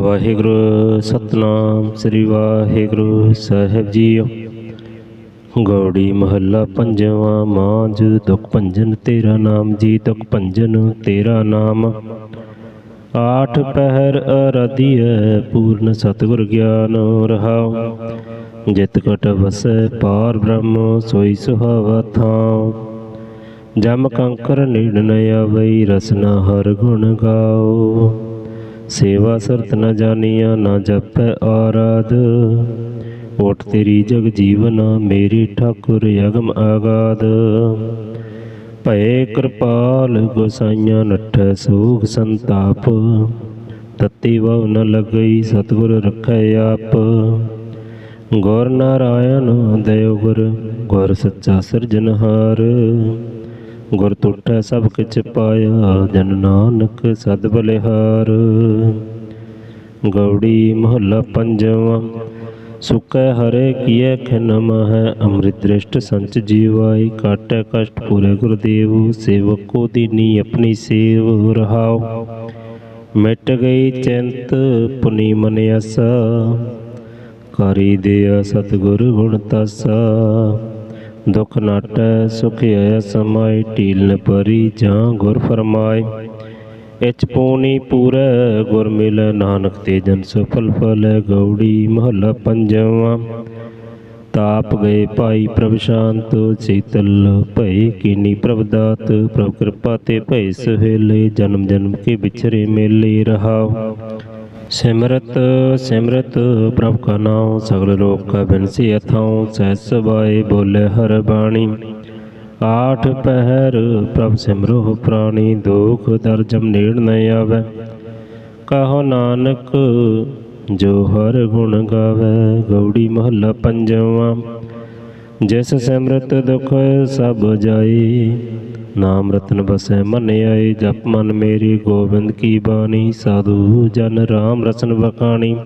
ਵਾਹਿਗੁਰੂ, ਸਤਨਾਮ, ਸ੍ਰੀ ਵਾਹਿਗੁਰੂ ਸਾਹਿਬ ਜੀਓ। ਗੌੜੀ ਮਹੱਲਾ ਪੰਜਵਾਂ ਮਾਂਜ ਦੁਖ ਭੰਜਨ ਤੇਰਾ ਨਾਮ, ਜੀ ਦੁਖ ਭੰਜਨ ਤੇਰਾ ਨਾਮ। ਆਠ ਪਹਿਰ ਅਰਾਧੀਐ, ਪੂਰਨ ਸਤਿਗੁਰ ਗਿਆਨ ਰਹਾਉ। ਜਿਤ ਕਟ ਵਸੈ, ਪਾਰ ਬ੍ਰਹਮ, ਸੋਈ ਸੁਹਾਵਾ ਥਾਉ। ਜਮ ਕੰਕਰ ਨੀੜ ਨ ਆਵਈ ਰਸਨਾ ਹਰ ਗੁਣ ਗਾਓ ਸੇਵਾ ਸਰਤ ਨ ਜਾਨੀਆਂ ਨਾ ਜਪੈ ਆਰਾਧ। ਓਟ ਤੇਰੀ ਜਗ ਜੀਵਨ, ਮੇਰੀ ਠਾਕੁਰ ਅਗਮ ਆਗਾਦ। ਭਏ ਕਿਰਪਾਲ ਗੋਸਾਈਆਂ ਨਠੈ ਸੂਖ ਸੰਤਾਪ। ਤਤੀ ਵਵ ਨ ਲਗਈ, ਸਤਿਗੁਰ ਰਖੈ ਆਪ। ਗੁਰ ਨਾਰਾਇਣ ਦਇਓ ਗੁਰ ਗੁਰ ਸੱਚਾ ਸਿਰਜਨਹਾਰ ਗੁਰ ਟੁੱਟੈ ਸਭ ਕਿਛ ਪਾਇਆ, ਜਨ ਨਾਨਕ ਸਦ ਬਲਿਹਾਰ। ਗੌੜੀ ਮਹੱਲਾ ਪੰਜਵਾਂ, ਸੁਕੈ ਹਰੇ ਕੀਏ ਖਿਨ ਮਹੈ, ਅੰਮ੍ਰਿਤ ਦ੍ਰਿਸ਼ਟ ਸੰਚ ਜੀਵਾਈ, ਕਾਟੈ ਕਸ਼ਟ ਪੂਰੇ ਗੁਰਦੇਵ, ਸੇਵਕੋ ਦੀਨੀ ਆਪਣੀ ਸੇਵ ਰਹਾਉ। ਮਿਟ ਗਈ ਚਿੰਤ, ਪੁਨੀ ਮਨ ਅਸਾ ਕਰੀ ਦਿਆ ਸਤਿਗੁਰ ਗੁਣ ਤਸਾ। ਦੁਖ ਨਾਟੈ, ਸੁਖ ਆਇਆ ਸਮਾਈ ਢੀਲ ਨ ਪਰੀ ਜਾਂ ਗੁਰ ਫਰਮਾਏ ਇਚ ਪੂਨੀ ਪੂਰੈ, ਗੁਰ ਮਿਲੈ ਨਾਨਕ ਤੇ ਜਨ ਸਫਲ ਫਲ, ਗੌੜੀ ਮਹੱਲਾ ਪੰਜਵਾਂ। ਤਾਪ ਗਏ ਭਾਈ ਪ੍ਰਭ ਸ਼ਾਂਤ, ਸੀਤਲ ਭਏ ਕੀਨੀ ਪ੍ਰਭ ਦਾਤ, ਪ੍ਰਭ ਕਿਰਪਾ ਤੇ ਭਏ ਸਹੇਲੇ ਜਨਮ ਜਨਮ ਕੇ ਵਿਚਰੇ ਮੇਲੇ ਰਹਾਉ ਸਿਮਰਤ ਸਿਮਰਤ ਪ੍ਰਭ ਕਾ ਨਾਮ ਸਗਲ ਲੋਕ ਕਾ ਬਿਨਸੀ ਅਥਾਉ ਸਹਿਸ ਸਬਾਏ ਬੋਲੇ ਹਰ ਬਾਣੀ। ਆਠ ਪਹਿਰ ਪ੍ਰਭ ਸਿਮਰੋ ਪ੍ਰਾਣੀ, ਦੁਖ ਦਰਜਮ ਨੇੜ ਨ ਆਵੇ। ਕਹੋ ਨਾਨਕ, ਜੋ ਹਰ ਗੁਣ ਗਾਵੇ, ਗੌੜੀ ਮਹੱਲਾ ਪੰਜਵਾਂ। ਜਿਸ ਸਿਮਰਤ ਦੁਖ ਸਭ ਜਾਈ ਨਾਮ ਰਤਨ ਬਸੈ ਮਨ ਆਏ, ਜਪ ਮਨ ਮੇਰੀ ਗੋਬਿੰਦ ਕੀ ਬਾਣੀ, ਸਾਧੂ ਜਨ ਰਾਮ ਰਸਨ ਬਖਾਣੀ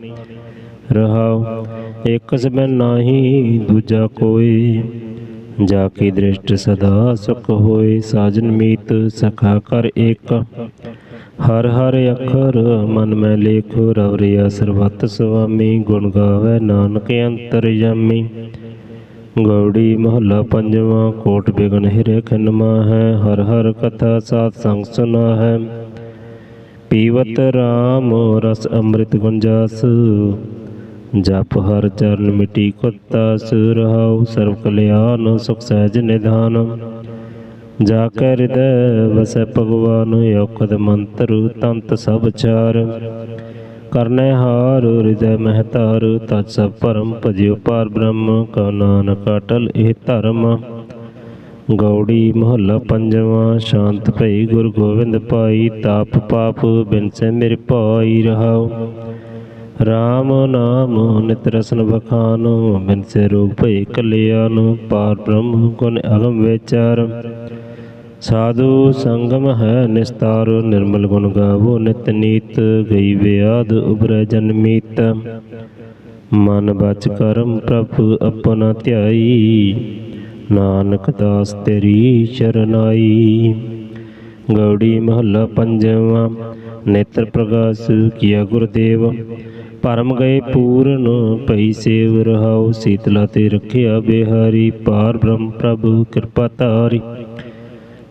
ਰਹਾਉ, ਇਕ ਸਬੈ ਨਾਹੀ, ਦੂਜਾ ਕੋਈ ਜਾ ਕੀ ਦ੍ਰਿਸ਼ਟ ਸਦਾ ਸੁਖ ਹੋਏ, ਸਾਜਨ ਮੀਤ ਸਖਾ ਕਰ ਏਕ। ਹਰ ਹਰ ਅੱਖਰ ਮਨ ਮੈਂ ਲੇਖੋ, ਰਵ ਰਿਆ ਸਰਬਤ ਸੁਆਮੀ, ਗੁਣ ਗਾਵੇ ਨਾਨਕ ਅੰਤਰ ਜਾਮੀ ਗੌੜੀ ਮਹੱਲਾ ਪੰਜਵਾਂ, ਕੋਟ ਬਿਗਨ ਹਿਰੇ ਖਨਮਾ ਹੈ, ਹਰ ਹਰ ਕਥਾ ਸਾਧ ਸੰਗ ਸੁਨਾ ਹੈ। ਪੀਵਤ RAM ਰਸ ਅੰਮ੍ਰਿਤ ਗੁੰਜਾਸ, ਜਪ ਹਰ ਚਰਨ ਮਿਟੀ ਕੁੱਤਾ ਸੁਰਹਾਉ ਸਰਬ ਕਲਿਆਣ, ਸੁਖ ਸਹਿਜ ਨਿਧਾਨ। ਜਾ ਕੈ ਹਿਰਦੈ ਵਸੈ ਭਗਵਾਨ ਔਖਦ ਮੰਤਰ, ਤੰਤ ਸਭ ਚਾਰ। ਕਰਨੈ ਹਾਰ ਹਿਰਦੈ ਮਹਤਾਰ, ਤਤ ਸਭ ਪਰਮ ਭਜਿਓ ਪਾਰ ਬ੍ਰਹਮ, ਕਾ ਨਾਨਕ ਅਟਲ ਇਹ ਧਰਮ। ਗੌੜੀ ਮਹੱਲਾ ਪੰਜਵਾਂ, ਸ਼ਾਂਤ ਭਈ ਗੁਰ ਗੋਬਿੰਦ ਪਾਈ, ਤਾਪ ਪਾਪ ਬਿਨਸੈ ਮੇਰੇ ਪਾਈ ਰਹਾਉ। RAM ਨਾਮ ਨਿਤ ਰਸਨ ਬਖਾਨ ਬਿਨਸੈ ਰੋਗ ਭਈ ਕਲਿਆਣ ਪਾਰ ਬ੍ਰਹਮ ਗੁਣ ਅਗਮ ਵਿਚਾਰ। ਸਾਧੂ ਸੰਗਮ ਹੈ ਨਿਸਤਾਰ, ਨਿਰਮਲ ਗੁਣ ਗਾਵੋ ਨਿਤ ਨੀਤ, ਗਈ ਵਿਆਦ ਉਬਰੈ ਜਨਮੀਤ ਮਨ ਬਚ ਕਰਮ ਪ੍ਰਭ ਆਪਣਾ ਧਿਆਈ, ਨਾਨਕ ਦਾਸ ਤੇਰੀ ਸ਼ਰਨਾਈ। ਗੌੜੀ ਮਹੱਲਾ ਪੰਜਵਾਂ, ਨੇਤਰ ਪ੍ਰਕਾਸ਼ ਕੀਆ ਗੁਰਦੇਵ ਭਰਮ ਗਏ ਪੂਰਨ ਪਈ ਸੇਵ ਰਹਾਉ, ਸੀਤਲਾ ਤੇ ਰੱਖਿਆ ਬਿਹਾਰੀ, ਪਾਰ ਬ੍ਰਹਮ ਪ੍ਰਭ, ਕਿਰਪਾ ਧਾਰੀ।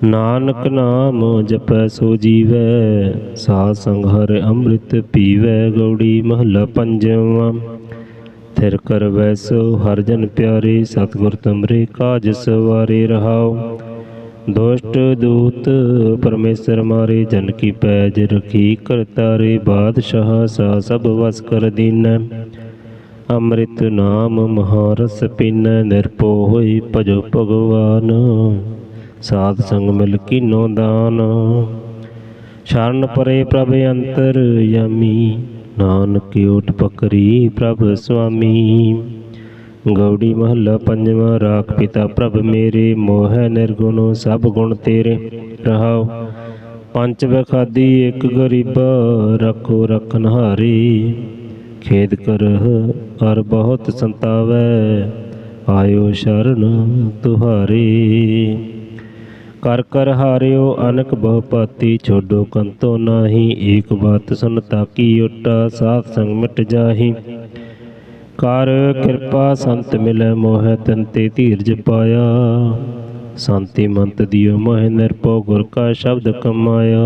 ਨਾਨਕ ਨਾਮ ਜਪੈ ਸੋ ਜੀਵੈ, ਸਾਧ ਸੰਗ ਹਰਿ ਅੰਮ੍ਰਿਤ ਪੀਵੈ, ਗੌੜੀ ਮਹੱਲਾ ਪੰਜਵਾਂ। ਥਿਰ ਕਰ ਵੈਸੋ ਹਰ ਜਨ ਪਿਆਰੇ, ਸਤਿਗੁਰ ਤੁਮਰੇ ਕਾਜ ਸਵਾਰੇ ਰਹਾਓ ਦੁਸ਼ਟ ਦੂਤ ਪਰਮੇਸ਼ਰ ਮਾਰੇ ਜਨ ਕੀ ਪੈਜ ਰਖੀ ਕਰਤਾਰੇ ਬਾਦਸ਼ਾਹ ਸਾ ਸਭ ਵਸ ਕਰ ਦੀਨੈ। ਅੰਮ੍ਰਿਤ ਨਾਮ ਮਹਾਰਸ ਪਿਨ ਨਿਰਪੋ ਹੋਈ ਭਜੋ ਭਗਵਾਨ। ਸਾਧ ਸੰਗ ਮਿਲ ਕੀਨੋ ਦਾਨ। ਸ਼ਰਨ ਪਰੇ ਪ੍ਰਭ ਅੰਤਰ ਯਮੀ। ਨਾਨਕ ਓਟ ਪਕਰੀ ਪ੍ਰਭ ਸੁਆਮੀ। ਗੌੜੀ ਮਹੱਲਾ ਪੰਜਵਾਂ, ਰਾਖ ਪਿਤਾ ਪ੍ਰਭ ਮੇਰੇ, ਮੋਹਿ ਨਿਰਗੁਣ ਸਭ ਗੁਣ ਤੇਰੇ ਰਹਾਉ ਪੰਜ ਬਖਾਦੀ ਇੱਕ ਗਰੀਬਾ, ਰੱਖੋ ਰਖਨ ਹਾਰੀ ਖੇਦ ਕਰਹ, ਹਰ ਬਹੁਤ ਸੰਤਾਵੈ, ਆਇਓ ਸ਼ਰਨ ਤੁਹਾਰੀ। ਕਰ ਕਰ ਹਾਰਿਓ ਅਨਕ ਬਹੁ ਪਾਤੀ ਛੋਡੋ ਕੰਤੋ ਨਾਹੀ, ਏਕ ਬਾਤ ਸੁਨ ਤਾਕੀ, ਓਟਾ ਸਾਥ ਸੰਗ ਮਿਟ ਜਾਹੀ। ਕਰ ਕਿਰਪਾ ਸੰਤ ਮਿਲੈ ਮੋਹਿ ਤਨ ਤੇ ਧੀਰਜ ਪਾਇਆ। ਸੰਤੀ ਮੰਤ ਦਿਓ ਮੋਹਿ ਨਿਰਭਉ ਗੁਰ ਕਾ ਸ਼ਬਦ ਕਮਾਇਆ।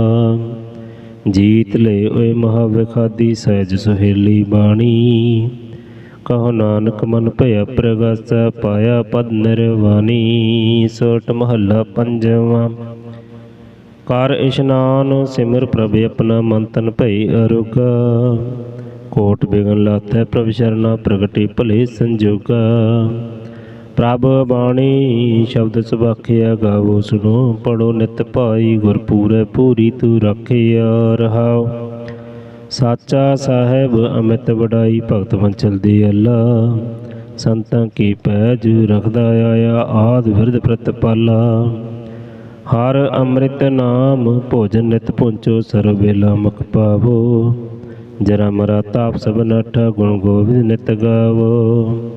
ਜੀਤ ਲੈ ਓਏ ਮਹਾ ਵਿਖਾਦੀ ਸਹਿਜ ਸੁਹੇਲੀ ਬਾਣੀ। ਕਹੋ ਨਾਨਕ ਮਨ ਭਇਆ ਪ੍ਰਗਾਸ ਪਾਇਆ ਪਦ ਨਿਰਵਾਣੀ। ਸੋਟ ਮਹੱਲਾ ਪੰਜਵਾਂ। ਕਰ ਇਸ਼ਨਾਨ ਸਿਮਰ ਪ੍ਰਭ ਆਪਣਾ ਮੰਤਨ ਭਈ ਅਰੁਗਾ ਕੋਟ ਬਿਗਨ ਲਾਥੈ ਪ੍ਰਭ ਸ਼ਰਨਾ ਪ੍ਰਗਟੀ ਭਲੇ ਸੰਜੋਗਾ। ਪ੍ਰਭ ਬਾਣੀ ਸ਼ਬਦ ਸੁਭਾਖਿਆ ਗਾਵੋ ਸੁਣੋ, ਪੜੋ ਨਿਤ ਭਾਈ ਗੁਰ ਪੂਰੇ ਪੂਰੀ ਤੂੰ ਰੱਖਿਆ ਰਹਾਓ ਸਾਚਾ ਸਾਹਿਬ ਅਮਿਤ ਵਡਾਈ ਭਗਤ ਮੰਚਲ ਦੇ ਅੱਲਾ। ਸੰਤਾਂ ਕੀ ਪੈਜ ਰਖਦਾ ਆਇਆ, ਆਦ ਵਿਰਧ ਪ੍ਰਤਪਾਲਾ ਹਰ ਅੰਮ੍ਰਿਤ ਨਾਮ ਭੋਜਨ ਨਿਤ ਪੁੰਚੋ ਸਰਬ ਵੇਲਾ ਮੁਖ ਪਾਵੋ। ਜਰਾ ਮਰਾ ਤਾਪ ਸਭ ਨਠ ਗੁਣ ਗੋਬਿੰਦ ਨਿਤ ਗਾਵੋ।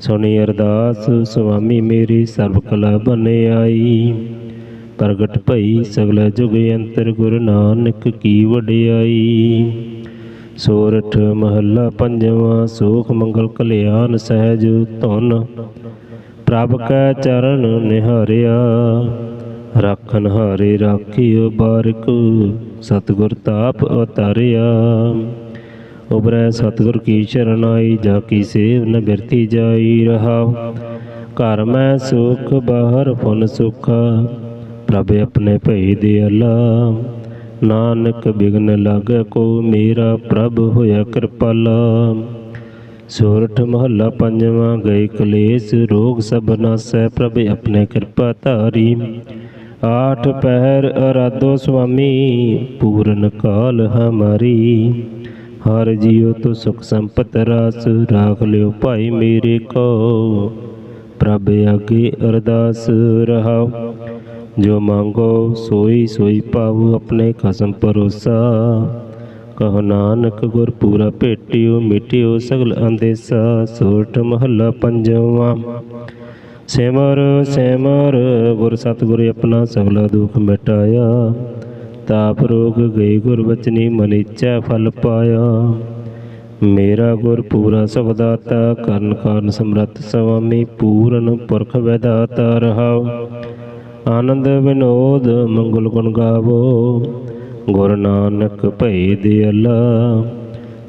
ਸੁਣੀ ਅਰਦਾਸ, ਸੁਆਮੀ ਮੇਰੀ ਸਰਬ ਕਲਾ ਬਨ ਆਈ। ਪ੍ਰਗਟ ਭਈ ਸਗਲ ਜੁਗ ਅੰਤਰ ਗੁਰੂ ਨਾਨਕ ਕੀ ਵਡਿਆਈ। ਸੋਰਠ ਮਹੱਲਾ ਪੰਜਵਾਂ, ਸੋਖ ਮੰਗਲ ਕਲਿਆਣ ਸਹਿਜ ਧੁਨ। ਪ੍ਰਭ ਕੈ ਚਰਨ ਨਿਹਾਰਿਆ। ਰਾਖਨ ਹਾਰੇ ਰਾਖਿਓ ਬਾਰਿਕ, ਸਤਿਗੁਰ ਤਾਪ ਅਵਤਾਰਿਆ ਉਬਰੈ ਸਤਿਗੁਰ ਕੀ ਸ਼ਰਨਾਈ ਜਾ ਕੀ ਸੇਵ ਨ ਬਿਰਤੀ ਜਾਈ ਰਹਾ। ਘਰ ਮੈਂ ਸੁਖ, ਬਾਹਰ ਫੁਨ ਸੁਖਾ। ਪ੍ਰਭ ਆਪਣੇ ਭਈ ਦੇ ਅਲਾ। ਨਾਨਕ ਬਿਗਨ ਲਾਗੈ ਕੋ ਮੇਰਾ ਪ੍ਰਭ ਹੋਇਆ ਕਿਰਪਾਲਾ। ਸੋਰਠ ਮਹੱਲਾ ਪੰਜਵਾਂ, ਗਏ ਕਲੇਸ਼ ਰੋਗ ਸਭ ਨਾਸੈ, ਪ੍ਰਭ ਆਪਣੇ ਕਿਰਪਾ ਧਾਰੀ। ਆਠ ਪਹਿਰ ਅਰਾਧੋ ਸੁਆਮੀ, ਪੂਰਨ ਕਾਲ ਹਮਾਰੀ। ਹਰ ਜੀਉ ਤੋ ਸੁਖ ਸੰਪਤ ਰਾਸ, ਰਾਖ ਲਿਓ ਭਾਈ ਮੇਰੇ ਕੋ। ਪ੍ਰਭ ਅਗੇ ਅਰਦਾਸ ਰਹਾਓ ਜੋ ਮੰਗੋ, ਸੋਈ ਸੋਈ ਪਾਵੋ ਆਪਣੇ ਖਸਮ ਪਰੋਸਾ ਕਹੋ ਨਾਨਕ ਗੁਰ ਪੂਰਾ ਭੇਟਿਓ, ਮਿਟਿਓ ਸਗਲ ਅੰਦੇਸਾ। ਸੋਟ ਮਹੱਲਾ ਪੰਜਵਾਂ। ਸਿਮਰ ਸਿਮਰ, ਗੁਰ ਸਤਿਗੁਰ ਆਪਣਾ ਸਗਲਾ ਦੁਖ ਮਿਟਾਇਆ। ਤਾਪ ਰੋਗ ਗਈ ਗੁਰ ਬਚਨੀ ਮਨ ਫਲ ਪਾਇਆ। ਮੇਰਾ ਗੁਰ ਪੂਰਾ ਸਭ ਕਰਨ ਕਾਰਨ ਸਮਰੱਥ ਸੁਆਮੀ ਪੂਰਨ ਪੁਰਖ ਵਿਦਾਤਾ ਰਹਾਓ। ਆਨੰਦ ਵਿਨੋਦ ਮੰਗਲ ਗੁਣ ਗਾਵੋ। ਗੁਰ ਨਾਨਕ ਭਈ ਦੇ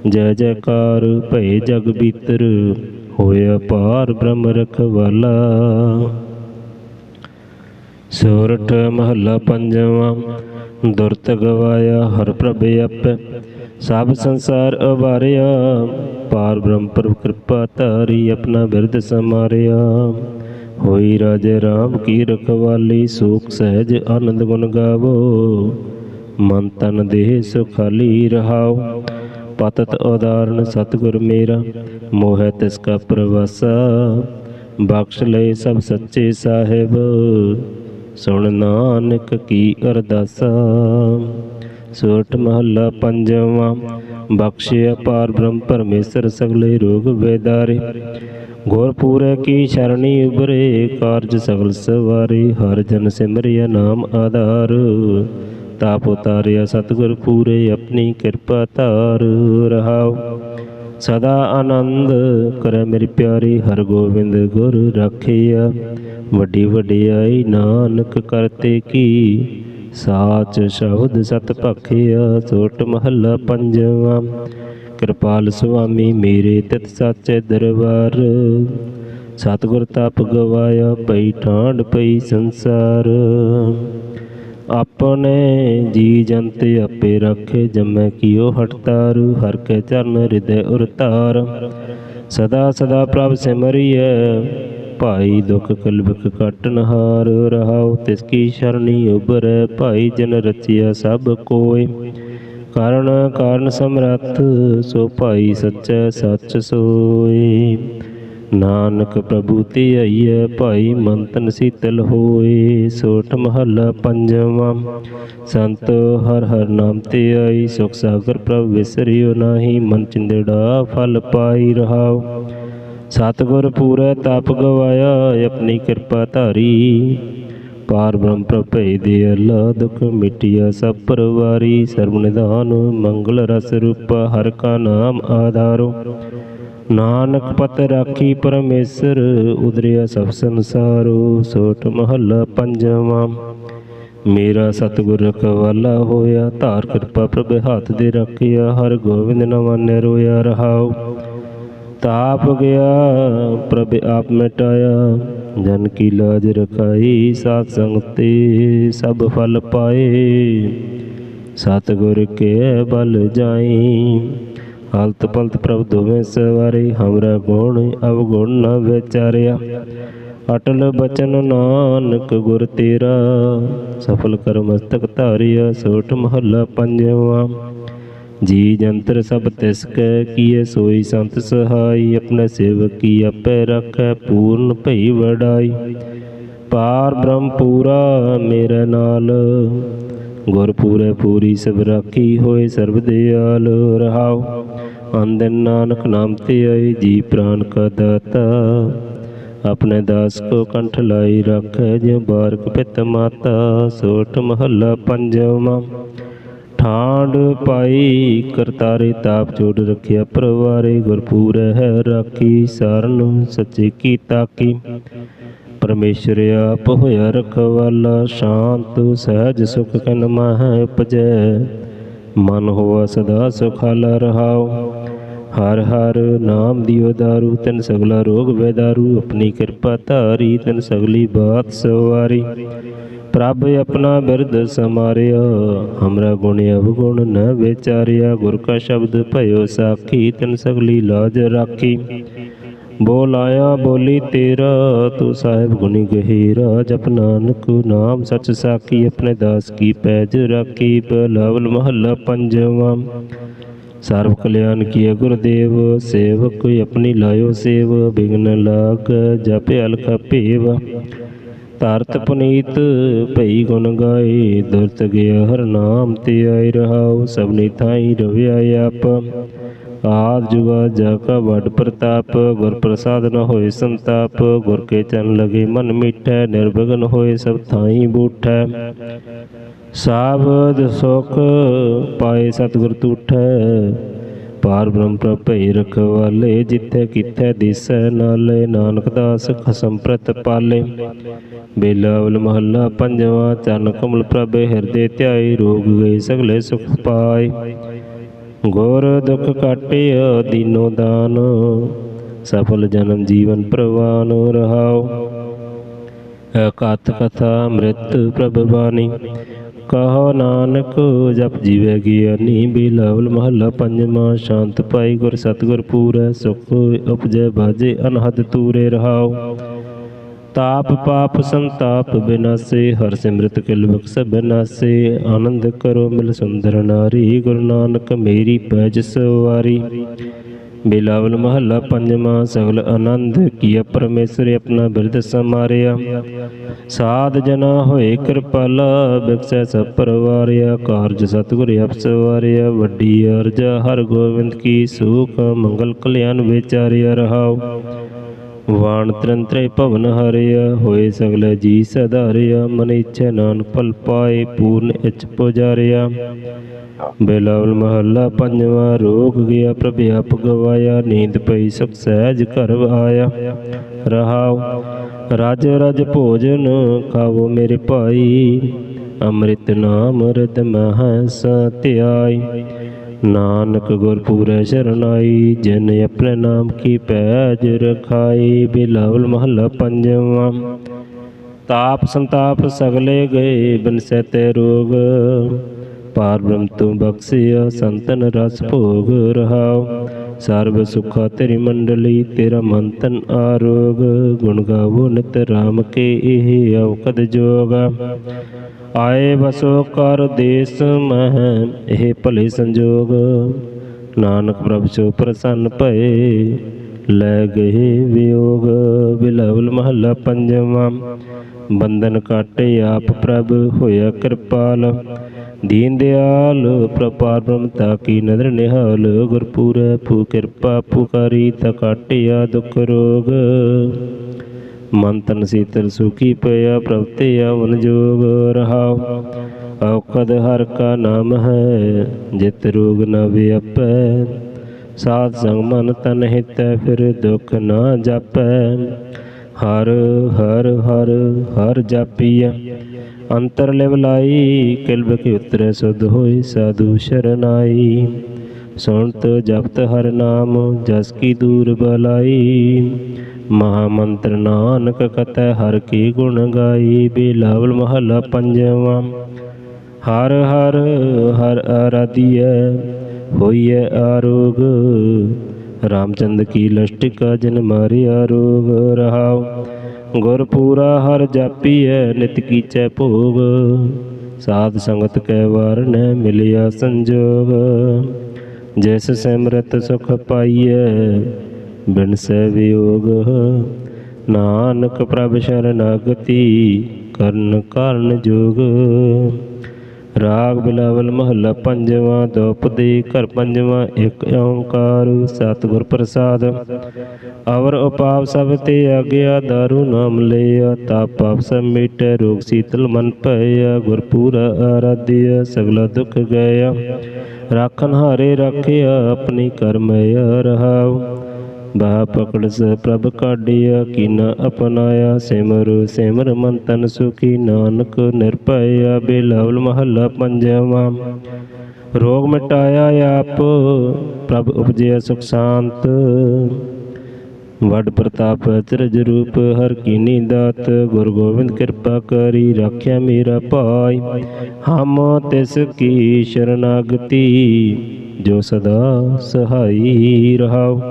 ਜੈ ਜੈਕਾਰ ਭਈ ਜਗ ਬੀਤਰ। ਹੋਇਆ ਪਾਰ ਬ੍ਰਹਮ ਰਖਵਾਲਾ। ਸੋਰਠ ਮਹੱਲਾ ਪੰਜਵਾਂ, ਦੁਰਤ ਗਵਾਇਆ ਹਰ ਪ੍ਰਭ ਆਪੈ, ਸਭ ਸੰਸਾਰ ਅਵਾਰਿਆ। ਪਾਰ ਬ੍ਰਹਮ ਪਰ ਕਿਰਪਾ ਧਾਰੀ ਆਪਣਾ ਬਿਰਧ ਸਮਾਰਿਆ। ਹੋਈ ਰਾਜੇ ਰਾਮ ਕੀ ਰਖਵਾਲੀ, ਸੂਖ ਸਹਿਜ ਆਨੰਦ ਗੁਣ ਗਾਵੋ। ਮਨ ਤਨ ਦੇਹ ਸੁਖਾਲੀ ਰਹਾਓ ਪਤਤ ਉਦਾਰਨ ਸਤਿਗੁਰ ਮੇਰਾ, ਮੋਹ ਤਿਸ ਕਾ ਪ੍ਰਵਾਸਾ। ਬਖਸ਼ ਲੈ ਸਭ ਸੱਚੇ ਸਾਹਿਬ, ਸੁਣ ਨਾਨਕ ਕੀ ਅਰਦਾਸਾ। ਸੋਠ ਮਹੱਲਾ ਪੰਜਵਾਂ ਬਖਸ਼ਿਆ ਪਾਰ ਬ੍ਰਹਮ ਪਰਮੇਸ਼ਰ ਸਗਲੇ ਰੋਗ ਵੇਦਾਰੇ। ਗੁਰ ਪੂਰੇ ਕੀ ਸ਼ਰਣੀ ਉਬਰੇ ਕਾਰਜ ਸਗਲ ਸਵਾਰੇ, ਹਰ ਜਨ ਸਿਮਰਿਆ ਨਾਮ ਆਧਾਰ। ਤਾਪ ਉਤਾਰਿਆ ਸਤਿਗੁਰ ਪੂਰੇ ਆਪਣੀ ਕਿਰਪਾ ਧਾਰ ਰਹਾਓ। ਸਦਾ ਆਨੰਦ ਕਰੈ ਮੇਰੀ ਪਿਆਰੀ ਹਰ ਗੋਬਿੰਦ ਗੁਰ ਰਾਖਿਆ। ਵੱਡੀ ਵਡਿਆਈ ਨਾਨਕ ਕਰਤੇ ਕੀ? ਸਾਚ ਸ਼ਬਦ ਸਤ ਭਖਿਆ, ਸੋਟ ਮਹੱਲਾ ਪੰਜਵਾਂ। ਕਿਰਪਾਲ ਸੁਆਮੀ ਮੇਰੇ ਤਿਤ ਸਾਚੇ ਦਰਬਾਰ। ਸਤਿਗੁਰ ਤਪ ਗਵਾਇਆ, ਪਈ ਠਾਂਡ ਪਈ ਸੰਸਾਰ। ਆਪਣੇ ਜੀ ਜੰਤੇ ਆਪੇ ਰੱਖੇ ਜਮੈ ਕੀਓ ਹਟਤਾਰੂ ਹਰ ਕੇ ਚਰਨ ਹਿਰਦੈ ਉਰਤਾਰ ਸਦਾ ਸਦਾ ਪ੍ਰਭ ਸਿਮਰਿਐ, ਭਾਈ ਦੁਖ ਕਲਬਕ ਕਟਨ ਹਾਰ ਰਹਾਉ ਤਿਸ ਕੀ ਸ਼ਰਣੀ ਉਬਰੈ ਭਾਈ ਜਨ ਰਚਿਆ ਸਭ ਕੋਇ ਕਾਰਣ ਕਾਰਨ ਸਮਰੱਥ, ਸੋ ਭਾਈ ਸੱਚੈ ਸੱਚ ਸੋਏ। ਨਾਨਕ ਪ੍ਰਭੂ ਤੇ ਆਈਐ ਭਾਈ ਮੰਤਨ ਸੀਤਲ ਹੋਏ ਸੋਠ ਮਹੱਲਾ ਪੰਜਵਾਂ। ਸੰਤ ਹਰ ਹਰ ਨਾਮ ਤੇ ਆਈ, ਸੁਖ ਸਾਗਰ ਪ੍ਰਭ ਵਿਸਰਿਓ ਨਾਹੀ, ਮਨ ਚਿੰਦੜਾ ਫਲ ਪਾਈ ਰਹਾਓ। ਸਤਿਗੁਰ ਪੂਰੇ ਤਪ ਗਵਾਇਆ, ਆਪਣੀ ਕਿਰਪਾ ਧਾਰੀ। ਪਾਰ ਬ੍ਰਹਮ ਪ੍ਰਭੇ ਦੇ ਅੱਲਾ, ਦੁਖ ਮਿਟਿਆ ਸਭ ਪਰਵਾਰੀ। ਸਰਬ ਨਿਧਾਨ ਮੰਗਲ ਰਸ ਰੂਪ, ਹਰ ਕਾ ਨਾਮ ਆਧਾਰੋ। ਨਾਨਕ ਪਤ ਰਾਖੀ ਪਰਮੇਸ਼ਰ, ਉਦਰਿਆ ਸਭ ਸੰਸਾਰੋ, ਸੋਟ ਮਹੱਲਾ ਪੰਜਵਾਂ। ਮੇਰਾ ਸਤਿਗੁਰ ਰਖਵਾਲਾ ਹੋਇਆ, ਧਾਰ ਕਿਰਪਾ ਪ੍ਰਭ ਹੱਥ ਦੇ ਰੱਖਿਆ, ਹਰ ਗੋਬਿੰਦ ਨਵਾਨੇ ਰੋਇਆ ਰਹਾਉ। ਤਾਪ ਗਿਆ, ਪ੍ਰਭ ਆਪ ਮਿਟਾਇਆ, ਜਨ ਕੀ ਲਾਜ ਰਖਾਈ, ਸਾਧ ਸੰਗਤ ਤੇ ਸਭ ਫਲ ਪਾਏ। ਸਤਿਗੁਰ ਕੇ ਬਲ ਜਾਈ ਹਲਤ ਪਲਤ ਪ੍ਰਭ ਦੋਵੇਂ ਸਵਾਰੇ, ਹਮਰਾ ਗੁਣ ਅਵਗੁਣ ਨ ਵਿਚਾਰਿਆ। ਅਟਲ ਬਚਨ ਨਾਨਕ ਗੁਰ ਤੇਰਾ, ਸਫਲ ਕਰ ਮਸਤਕ ਧਾਰਿਆ ਸੋਟ ਮਹੱਲਾ ਪੰਜਵਾਂ। ਜੀ ਜੰਤਰ ਸਭ ਤਿਸ ਕੈ ਕੀਏ, ਸੋਈ ਸੰਤ ਸਹਾਈ, ਆਪਣੇ ਸੇਵਕ ਕੀ ਆਪੇ ਰੱਖੈ, ਪੂਰਨ ਭਈ ਵਡਾਈ। ਪਾਰ ਬ੍ਰਹਮ ਪੂਰਾ ਮੇਰੇ ਨਾਲ ਗੁਰ ਪੂਰੇ ਪੂਰੀ ਸਭ ਰਾਖੀ ਹੋਏ ਸਰਬ ਦਿਆਲ ਰਹਾਉ। ਅੰਦਨ ਨਾਨਕ ਨਾਮ ਤੇ ਆਈ ਜੀ ਪ੍ਰਾਨ ਕਾ ਦਾਤਾ। ਆਪਣੇ ਦਾਸ ਕੋ ਕੰਠ ਲਾਈ ਰੱਖੈ ਜਿਉ ਬਾਰਕ ਪਿਤ ਮਾਤਾ। ਸੋਠ ਮਹੱਲਾ ਪੰਜਵਾਂ। ਠਾਂਡ ਪਾਈ ਕਰਤਾਰੇ ਤਾਪ ਜੋੜ ਰੱਖਿਆ ਪਰਵਾਰੇ। ਗੁਰਪੂਰ ਹੈ ਰਾਖੀ ਸਾਰਨ ਸੱਚੇ ਕੀ ਤਾਕੀ। ਪਰਮੇਸ਼ਰ ਆਪ ਹੋਇਆ ਰਖਵਾਲਾ ਸ਼ਾਂਤ, ਸਹਿਜ ਸੁਖ ਕਨ ਮਹਿ ਉਪਜੈ। ਮਨ ਹੋਆ ਸਦਾ ਸੁਖਾਲਾ ਰਹਾਉ। ਹਰ ਹਰ ਨਾਮ ਦਿਓ ਦਾਰੂ, ਤਨ ਸਗਲਾ ਰੋਗ ਵੈਦਾਰੂ। ਆਪਣੀ ਕਿਰਪਾ ਧਾਰੀ, ਤਨ ਸਗਲੀ ਬਾਤ ਸਵਾਰੀ। ਪ੍ਰਭ ਆਪਣਾ ਬਿਰਦ ਸਮਾਰਿਆ, ਹਮਰਾ ਗੁਣ ਅਵਗੁਣ ਨ ਵਿਚਾਰਿਆ। ਗੁਰ ਕਾ ਸ਼ਬਦ ਭਇਓ ਸਾਖੀ, ਤਨ ਸਗਲੀ ਲਾਜ ਰਾਖੀ। ਬੋਲ ਆਇਆ ਬੋਲੀ ਤੇਰਾ, ਤੂੰ ਸਾਹਿਬ ਗੁਣੀ ਗਹੀਰਾ, ਜਪ ਨਾਨਕ ਨਾਮ ਸਚ ਸਾਖੀ, ਆਪਣੇ ਦਾਸ ਕੀ ਪੈਜ ਰਾਖੀ, ਬਲਾਵਲ ਮਹੱਲਾ ਪੰਜਵਾਂ। ਸਰਬ ਕਲਿਆਣ ਕੀਏ ਗੁਰਦੇਵ, ਸੇਵਕ ਆਪਣੀ ਲਾਇਓ ਸੇਵ, ਬਿਗਨ ਲਾਗ, ਜਪ ਅਲਖ ਭੇਵ। ਧਰਤ ਪੁਨੀਤ, ਭਈ ਗੁਣ ਗਾਏ, ਦੁਰਤ ਗਿਆ ਹਰ ਨਾਮ ਤੇ ਆਇ ਰਹਾਉ, ਸਭਨੀ ਥਾਈ ਰਵਿਆ ਆਪ। ਆਦ ਜੁਗਾ ਜਾ ਕਾ ਵੱਡ ਪ੍ਰਤਾਪ, ਗੁਰ ਪ੍ਰਸਾਦ ਨ ਹੋਏ ਸੰਤਾਪ, ਗੁਰ ਕੇ ਚਰਨ ਲਗੇ ਮਨ ਮਿਠੈ ਨਿਰਵਗਨ ਹੋਏ ਸਭ ਥਾਈ ਬੂਠੈ। ਸਾਬਦ ਸੁਖ ਪਾਏ ਸਤਿਗੁਰ ਤੂਠੈ ਪਾਰ ਬ੍ਰਹਮ ਪ੍ਰਭੇ ਰਖਵਾਲੇ, ਜਿੱਥੇ ਕਿੱਥੇ ਦਿਸੈ ਨਾਲੇ, ਨਾਨਕ ਦਾਸ ਖਸਮ ਪ੍ਰਤ ਪਾਲੇ। ਬੇਲਾਵਲ ਮਹੱਲਾ ਪੰਜਵਾਂ, ਚਰਨ ਕਮਲ ਪ੍ਰਭੇ ਹਿਰਦੇ ਧਿਆਈ ਰੋਗ ਗਏ ਸਗਲੇ ਸੁਖ ਪਾਏ। ਗੁਰ ਦੁਖ ਕਾਟਿਆ ਦੀਨੋ ਦਾਨ, ਸਫਲ ਜਨਮ ਜੀਵਨ ਪ੍ਰਵਾਨ ਰਹਾਓ ਅਕਥ ਕਥਾ ਮ੍ਰਿਤ ਪ੍ਰਭ ਬਾਣੀ, ਕਹੋ ਨਾਨਕ ਜਪ ਜੀਵੇ ਗਿਆਨੀ, ਬਿਲਾਵਲ ਮਹੱਲਾ ਪੰਜਵਾਂ, ਸ਼ਾਂਤ ਪਾਈ ਗੁਰ ਸਤਗੁਰ ਪੂਰੈ, ਸੁਖ ਉਪਜੈ ਬਾਜੇ ਅਨਹਦ ਤੂਰੇ ਰਹਾਓ ਤਾਪ ਪਾਪ ਸੰਤਾਪ ਬਿਨਾਸੇ, ਹਰ ਸਿਮਰਤ ਕਿਲ ਬਖਸ਼ ਬਿਨਾਸੇ। ਆਨੰਦ ਕਰੋ ਮਿਲ ਸੁੰਦਰ ਨਾਰੀ, ਗੁਰੂ ਨਾਨਕ ਮੇਰੀ ਪੈਜ ਸਵਾਰੀ। ਬਿਲਾਵਲ ਮਹੱਲਾ ਪੰਜਵਾਂ, ਸਗਲ ਆਨੰਦ ਕੀਆ ਪਰਮੇਸ਼ਰ ਆਪਣਾ ਬਿਰਧ ਸਮਾਰਿਆ। ਸਾਧ ਜਨਾ ਹੋਏ ਕਿਰਪਾਲ ਬਿਕਸੈ ਸਭ ਪਰਵਾਰਿਆ, ਕਾਰਜ ਸਤਿਗੁਰ ਅਪਸਵਾਰਿਆ ਵੱਡੀ ਅਰਜ ਹਰ ਗੋਬਿੰਦ ਕੀ, ਸੁਖ ਮੰਗਲ ਕਲਿਆਣ ਵਿਚਾਰਿਆ ਰਹਾਓ ਵਾਣ ਤਰੰਤਰੇ ਭਵਨ ਹਰਿਆ, ਹੋਏ ਸਗਲ ਜੀ ਸਧਾਰਿਆ ਮਨ ਇਛੈ ਨਾਨਕ ਪਲ ਪਾਏ, ਪੂਰਨ ਇਚ ਪੁਜਾਰਿਆ। ਬਿਲਾਵਲ ਮਹੱਲਾ ਪੰਜਵਾਂ, ਰੋਗ ਗਿਆ ਪ੍ਰਭ ਆਪ ਗਵਾਇਆ, ਨੀਂਦ ਪਈ ਸੁਖ ਸਹਿਜ ਘਰ ਆਇਆ। ਰਹਾਉ, ਰਾਜ ਰਜ ਭੋਜਨ ਖਾਵੋ ਮੇਰੇ ਭਾਈ, ਅੰਮ੍ਰਿਤ ਨਾਮ ਰਤ ਮਹਿ ਸਤਿਆਈ ਨਾਨਕ ਗੁਰ ਪੂਰੈ ਸ਼ਰਨਾਈ ਜਿਨ ਆਪਣੇ ਨਾਮ ਕੀ ਪੈਜ ਰਖਾਈ, ਬਿਲਾਵਲ ਮਹੱਲਾ ਪੰਜਵਾਂ। ਤਾਪ ਸੰਤਾਪ ਸਗਲੇ ਗਏ ਬਿਨਸੈ ਤੇ ਰੋਗ। ਪਾਰ ਬ੍ਰਹਮ ਤੂੰ ਬਖਸ਼ਿਆ, ਸੰਤਨ ਰਸ ਭੋਗ ਰਹਾਉ ਸਰਬ ਸੁਖਾ ਤੇਰੀ ਮੰਡਲੀ, ਤੇਰਾ ਮੰਤਨ ਆਰੋਗ। ਗੁਣ ਗਾਵੋ ਨਿਤ ਰਾਮ ਕੇ ਇਹ ਔਕਦ ਜੋਗਾ। ਆਏ ਵਸੋ ਕਰ ਦੇਸ ਮਹਿ ਇਹ ਭਲੇ ਸੰਜੋਗ। ਨਾਨਕ ਪ੍ਰਭ ਸੋ ਪ੍ਰਸੰਨ ਭਏ, ਲੈ ਗਏ ਵਿਯੋਗ। ਬਿਲਵਲ ਮਹੱਲਾ ਪੰਜਵਾਂ, ਬੰਧਨ ਕਾਟੇ ਆਪ ਪ੍ਰਭ, ਹੋਇਆ ਕਿਰਪਾਲ। ਦੀਨ ਦਿਆਲ ਪ੍ਰਪਾਰ ਬ੍ਰਹਮਤਾ ਕੀ ਨਦਰ ਨਿਹਾਲ, ਗੁਰਪੂਰੈ ਭੂ ਕਿਰਪਾ ਪੁਕਾਰੀ ਤਾ ਕਾਟਿਆ ਦੁਖ ਰੋਗ। ਮਨ ਤਨ ਸੀਤਲ ਸੁਖੀ ਪਿਆ, ਪ੍ਰਭ ਤੇ ਆਵਨ ਜੋਗ ਰਹਾਉ। ਔਕਦ ਹਰ ਕਾ ਨਾਮ ਹੈ, ਜਿਤ ਰੋਗ ਨ ਵਿਅਪੈ ਸਾਧ ਸੰਗ ਮਨ ਤਨ ਹਿਤੈ, ਫਿਰ ਦੁਖ ਨਾ ਜਾਪੈ। ਹਰ ਹਰ ਹਰ ਹਰ ਜਾਪੀਐ। ਅੰਤਰ ਲਿਵ ਲਾਈ, ਕਿਲਬ ਕੀ ਉਤਰੈ ਸੁਧ ਹੋਈ, ਸਾਧੂ ਸ਼ਰਨਾਈ। ਸੁਣਤ ਜਪਤ ਹਰ ਨਾਮ, ਜਸ ਕੀ ਦੂਰ ਬਲਾਈ। ਮਹਾ ਮੰਤਰ ਨਾਨਕ ਕਤੈ, ਹਰ ਕੀ ਗੁਣ ਗਾਈ। ਬਿਲਾਵਲ ਮਹਲਾ ਪੰਜਵਾ। ਹਰ ਹਰ ਹਰ ਆਰਾਧੀਐ, ਹੋਈਐ ਆਰੋਗ। ਰਾਮਚੰਦ ਕੀ ਲਸ਼ਟਿਕਾ ਜਨ ਮਾਰਿਆ ਰੋਗ। ਰਹਾਉ ਗੁਰ ਪੂਰਾ ਹਰ ਜਾਪੀਐ, ਨਿਤ ਕੀਚੈ ਭੋਗ। ਸਾਧ ਸੰਗਤ ਕੈ ਵਾਰਨੈ, ਮਿਲਿਆ ਸੰਜੋਗ। ਜਿਸ ਸਿਮਰਤ ਸੁਖ ਪਾਈਐ, ਬਿਨ ਸੈ ਵਿਯੋਗ। ਨਾਨਕ ਪ੍ਰਭ ਸ਼ਰਨਾਗਤੀ, ਕਰਨ ਕਾਰਨ ਜੋਗ। ਰਾਗ ਬਿਲਾਵਲ ਮਹੱਲਾ ਪੰਜਵਾਂ ਦੋਪਦੀ ਘਰ ਪੰਜਵਾਂ, ਇੱਕ ਓੰਕਾਰ ਸਤਿਗੁਰ ਪ੍ਰਸਾਦ। ਅਵਰ ਉਪਾਪ ਸਭ ਤੇ ਆਗਿਆ, ਦਾਰੂ ਨਾਮ ਲਿਆ, ਤਾਪ ਪਾਪ ਸਭ ਮਿਟੈ, ਰੋਗ ਸੀਤਲ ਮਨ ਭਇਆ ਗੁਰ ਪੂਰਾ ਆਰਾਧਿਆ, ਸਗਲਾ ਦੁਖ ਗਿਆ ਰਾਖਨ ਹਾਰੇ ਰੱਖਿਆ, ਆਪਣੀ ਕਰਮ ਰਹਾਉ। ਬਾ ਪਕੜ ਸ ਪ੍ਰਭ ਕਾਢਿਆ, ਕੀਨਾ ਅਪਨਾਇਆ, ਸਿਮਰ ਸਿਮਰ ਮਨ ਤਨ ਸੁਖੀ, ਨਾਨਕ ਨਿਰਭਇਆ, ਬਿਲਾਵਲ ਮਹੱਲਾ ਪੰਜਵਾਂ। ਰੋਗ ਮਿਟਾਇਆ ਆਪ, ਪ੍ਰਭ ਉਪਜਿਆ ਸੁਖ ਸ਼ਾਂਤ। ਵਡ ਪ੍ਰਤਾਪ ਚਰਜ ਰੂਪ, ਹਰ ਕੀਨੀ ਦਾਤ ਗੁਰ ਗੋਬਿੰਦ ਕਿਰਪਾ ਕਰੀ, ਰੱਖਿਆ ਮੇਰਾ ਭਾਈ। ਹਮ ਤਿਸ ਕੀ ਸ਼ਰਨਾਗਤੀ, ਜੋ ਸਦਾ ਸਹਾਈ ਰਹਾਉ।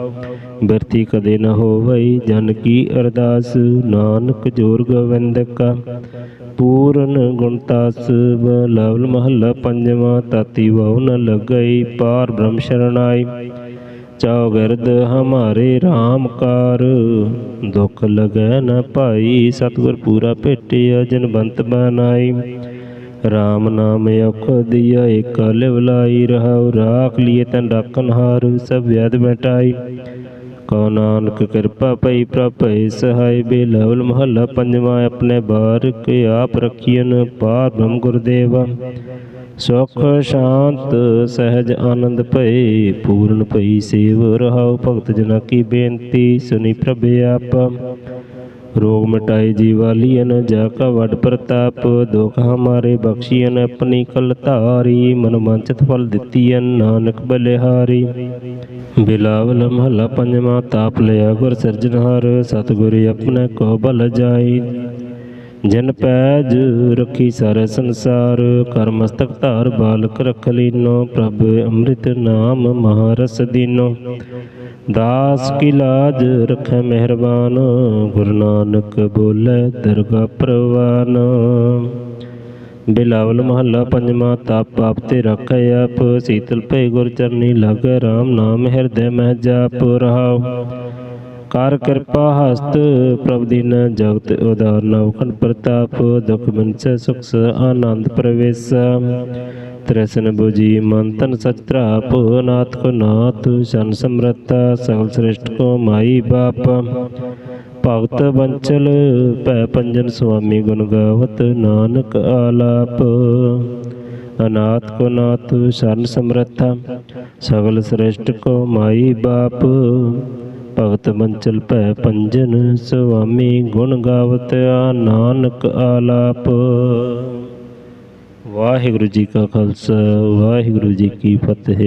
ਬਿਰਤੀ ਕਦੇ ਨ ਹੋਵਈ, ਜਨ ਕੀ ਅਰਦਾਸ? ਨਾਨਕ ਜੋਰ ਗੋਵਿੰਦ ਕਾ ਪੂਰਨ ਗੁਣਤਾਸ ਬਲਾਵਲ ਮਹੱਲਾ ਪੰਜਵਾਂ, ਤਾਤੀ ਵਾਉ ਨ ਲਗਈ, ਪਾਰ ਬ੍ਰਹਮ ਸ਼ਰਨਾਈ ਚੌਗਰਦ ਹਮਾਰੇ RAM ਕਾਰ, ਦੁਖ ਲਗੈ ਨ ਭਾਈ, ਸਤਿਗੁਰ ਪੂਰਾ ਭੇਟਿਆ ਜਨਬੰਤ ਬਨਾਈ RAM ਨਾਮ ਔਖ ਦਿਆ, ਏਕਾ ਲਿਵ ਲਾਈ, ਰਹਾਉ ਰਾਖ ਲਿਏ ਤਨ ਰਾਖਨ ਹਾਰ ਸਭ ਵਿਦ ਮਿਟਾਈ। ਕਉ ਨਾਨਕ ਕਿਰਪਾ ਪਈ ਪ੍ਰਭ ਭਈ ਸਹਾਈ ਬੇਲਵਲ ਮਹੱਲਾ ਪੰਜਵਾਂ ਆਪਣੇ ਬਾਰਕ ਆਪ ਰਖੀਨ ਪਾਰ ਬ੍ਰਹਮ ਗੁਰਦੇਵ। ਸੁਖ ਸ਼ਾਂਤ ਸਹਿਜ ਆਨੰਦ ਭਏ ਪੂਰਨ ਭਈ ਸੇਵ ਰਹਾਉ ਭਗਤ ਜਨਾ ਕੀ ਬੇਨਤੀ ਸੁਨੀ ਪ੍ਰਭ ਆਪ। ਰੋਗ ਮਿਟਾਈ ਜੀਵਾਲੀਨ ਜਾ ਕਾ ਵਡ ਪ੍ਰਤਾਪ, ਦੁਖ ਹਮਾਰੇ ਬਖਸ਼ੀਨ ਆਪਣੀ ਕਲ ਧਾਰੀ ਮਨ ਮੰਚਤ ਫਲ ਦਿੱਤੀਨ ਨਾਨਕ ਬਲਿਹਾਰੀ। ਬਿਲਾਵਲ ਮਹਲਾ ਪੰਜਵਾਂ, ਤਾਪ ਲਿਆ ਗੁਰ ਸਿਰਜਨਹਾਰ ਸਤਿਗੁਰ ਆਪਣੇ ਕੋ ਬਲ ਜਾਈ। ਜਿਨ ਪੈਜ ਰੱਖੀ ਸਾਰੇ ਸੰਸਾਰ ਕਰ ਮਸਤਕ ਧਾਰ ਬਾਲਕ ਰਖ ਲੀਨੋ, ਪ੍ਰਭ ਅੰਮ੍ਰਿਤ ਨਾਮ ਮਹਾਰਸ ਦੀਨੋ। ਦਾਸ ਕੀ ਲਾਜ ਰਖੈ ਮਿਹਰਬਾਨ, ਗੁਰੂ ਨਾਨਕ ਬੋਲੇ ਦਰਗਾ ਪ੍ਰਵਾਨ। ਬਿਲਾਵਲ ਮਹੱਲਾ ਪੰਜਵਾਂ, ਤਾਪ ਪਾਪ ਤੇ ਰੱਖੈ ਆਪ, ਸੀਤਲ ਭੈ ਗੁਰ ਚਰਨੀ ਲਗ ਰਾਮ ਨਾਮ ਹਿਰਦੈ ਮਹਿ ਜਾਪ ਰਹਾਉ। ਕਰ ਕਿਰਪਾ ਹਸਤ, ਪ੍ਰਭ ਦੀਨ ਜਗਤ ਉਦਾਰ ਨਵਖੰਡ ਪ੍ਰਤਾਪ, ਦੁਖ ਬਿਨਸੈ ਸੁਖ ਸ ਆਨੰਦ ਪ੍ਰਵੇਸ਼। ਤ੍ਰਿਸਨ 부ਜੀ ਮਨ ਤਨ ਸਚ ਤਰਾਪ ਨਾਥ ਕੋ ਨਾਥ ਸ਼ਨ ਸਮਰਤਾ ਸਗਲ ਸ੍ਰਿਸ਼ਟ ਕੋ ਮਾਈ ਬਾਪ। ਭਗਤ ਬੰਚਲ, ਭੈ ਪੰਜਨ ਸੁਆਮੀ ਗੁਣ ਗਾਵਤ, ਨਾਨਕ ਆਲਾਪ। ਅਨਾਥ ਕੋ ਨਾਥ, ਸ਼ਰਨ ਸਮਰੱਥਾ, ਸਗਲ ਸ੍ਰਿਸ਼ਟ ਕੋ ਮਾਈ ਬਾਪ। ਭਗਤ ਮੰਚਲ ਭੈ ਪੰਜਨ, ਸੁਆਮੀ ਗੁਣ ਗਾਵਤ ਆ ਨਾਨਕ ਆਲਾਪ। ਵਾਹਿਗੁਰੂ ਜੀ ਕਾ ਖਾਲਸਾ, ਵਾਹਿਗੁਰੂ ਜੀ ਕੀ ਫਤਿਹ।